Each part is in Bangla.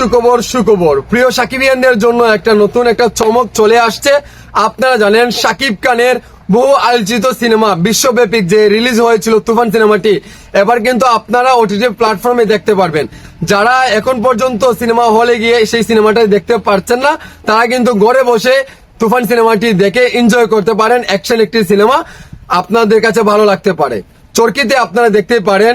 সুখবর সুখবর। প্রিয় সাকিবিয়ানদের জন্য একটা নতুন একটা চমক চলে আসছে। আপনারা জানেন সাকিব খানের বহু আলোচিত সিনেমা, বিশ্বব্যাপী যে রিলিজ হয়েছিল তুফান সিনেমাটি, এবার কিন্তু আপনারা ওটিটি প্ল্যাটফর্মে দেখতে পারবেন। যারা এখন পর্যন্ত সিনেমা হলে গিয়ে সেই সিনেমাটা দেখতে পারছেন না, তারা কিন্তু ঘরে বসে তুফান সিনেমাটি দেখে এনজয় করতে পারেন অ্যাকশন একটি সিনেমা। আপনাদের কাছে ভালো লাগতে পারে। চরকিতে আপনারা দেখতে পারেন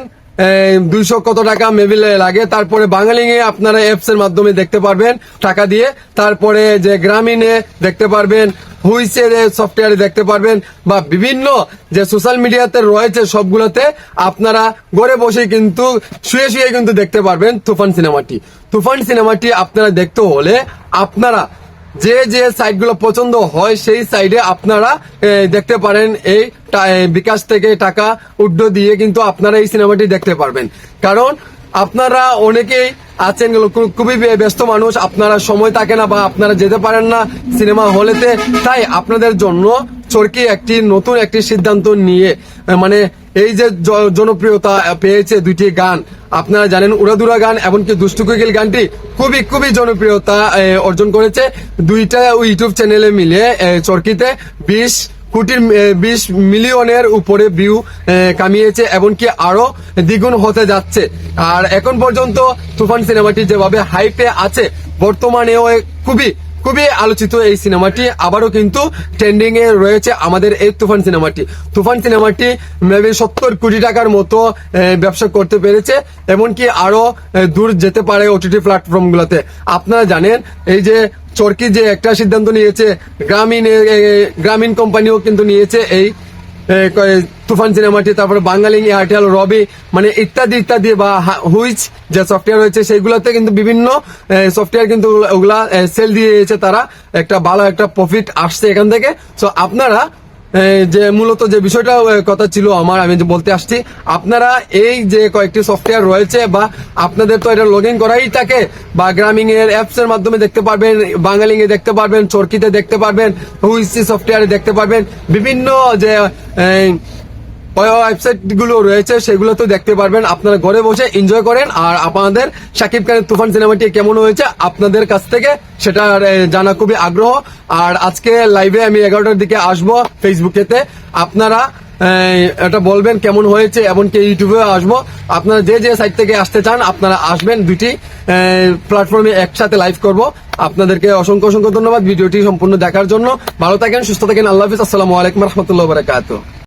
দুইশো কত টাকা মেবি লাগে। তারপরে বাঙালিঙে আপনারা অ্যাপস এর মাধ্যমে দেখতে পারবেন টাকা দিয়ে। তারপরে যে গ্রামীণে দেখতে পারবেন হুইসের সফটওয়্যারে দেখতে পারবেন, বা বিভিন্ন যে সোশ্যাল মিডিয়াতে রয়েছে সবগুলোতে আপনারা ঘরে বসে কিন্তু, শুয়ে শুয়ে কিন্তু দেখতে পারবেন তুফান সিনেমাটি তুফান সিনেমাটি আপনারা দেখতে হলে আপনারা যে যে সাইটগুলো পছন্দ হয় সেই সাইডে আপনারা দেখতে পারেন এই বিকাশ থেকে টাকা উড্ড দিয়ে কিন্তু আপনারা এই সিনেমাটি দেখতে পারবেন। কারণ আপনারা অনেকেই আছেন খুবই ব্যস্ত মানুষ, আপনারা সময় থাকে না বা আপনারা যেতে পারেন না সিনেমা হলেতে। তাই আপনাদের জন্য চরকি একটি নতুন একটি সিদ্ধান্ত নিয়ে মানে এই যে জনপ্রিয়তা পেয়েছে দুইটি গান আপনারা জানেন উড়াদুরা গান এমনকি দুষ্টু কোকিল গানটি খুবই খুবই জনপ্রিয়তা অর্জন করেছে। দুইটা ইউটিউব চ্যানেলে মিলে চরকিতে বিশ কোটির বিশ মিলিয়নের উপরে ভিউ কামিয়েছে এমনকি আরও দ্বিগুণ হতে যাচ্ছে। আর এখন পর্যন্ত তুফান সিনেমাটি যেভাবে হাইপে আছে, বর্তমানেও খুবই খুবই আলোচিত এই সিনেমাটি। আবারও কিন্তু ট্রেন্ডিং এ রয়েছে আমাদের এই তুফান সিনেমাটি। তুফান সিনেমাটি মেবি সত্তর কোটি টাকার মতো ব্যবসা করতে পেরেছে, এমনকি আরও দূর যেতে পারে ওটিটি প্ল্যাটফর্ম গুলোতে। আপনারা জানেন, এই যে চরকি যে একটা সিদ্ধান্ত নিয়েছে, গ্রামীণ গ্রামীণ কোম্পানিও কিন্তু নিয়েছে এই তুফান সিনেমাটি, তারপরে বাঙালি এয়ারটেল রবি মানে ইত্যাদি ইত্যাদি বা হুইচ যে সফটওয়্যার রয়েছে, সেইগুলোতে কিন্তু বিভিন্ন সফটওয়্যার কিন্তু ওগুলা- সেল দিয়েছে তারা। একটা ভালো একটা প্রফিট আসছে এখান থেকে। সো আপনারা যে মূলত যে বিষয়টা কথা ছিল আমার, আমি বলতে আসছি, আপনারা এই যে কয়েকটি সফটওয়্যার রয়েছে বা আপনাদের তো এটা লগ ইন করাই থাকে, বা গ্রামিং এর অ্যাপস এর মাধ্যমে দেখতে পারবেন বাঙালিং এ দেখতে পারবেন, চরকিতে দেখতে পারবেন হুইসি সফটওয়্যারে দেখতে পারবেন, বিভিন্ন যে ওয়েবসাইটগুলো রয়েছে, সেগুলো তো দেখতে পারবেন। আপনারা ঘরে বসে এনজয় করেন। আর আপনাদের শাকিব খানের তুফান সিনেমাটি কেমন হয়েছে আপনাদের কাছ থেকে সেটা জানা খুবই আগ্রহ। আর আজকে লাইভে আমি এগারোটার দিকে আসব ফেসবুকেতে আপনারা এটা বলবেন কেমন হয়েছে, এমনকি ইউটিউবে আসব। আপনারা যে যে সাইট থেকে আসতে চান, আপনারা আসবেন দুটি প্ল্যাটফর্মে একসাথে লাইভ করব। আপনাদেরকে অসংখ্য অসংখ্য ধন্যবাদ ভিডিওটি সম্পূর্ণ দেখার জন্য। ভালো থাকেন, সুস্থ থাকেন, আল্লাহ হাফিজ। আসসালামু আলাইকুম রহমতুল্লাহ বারাকাতুহ।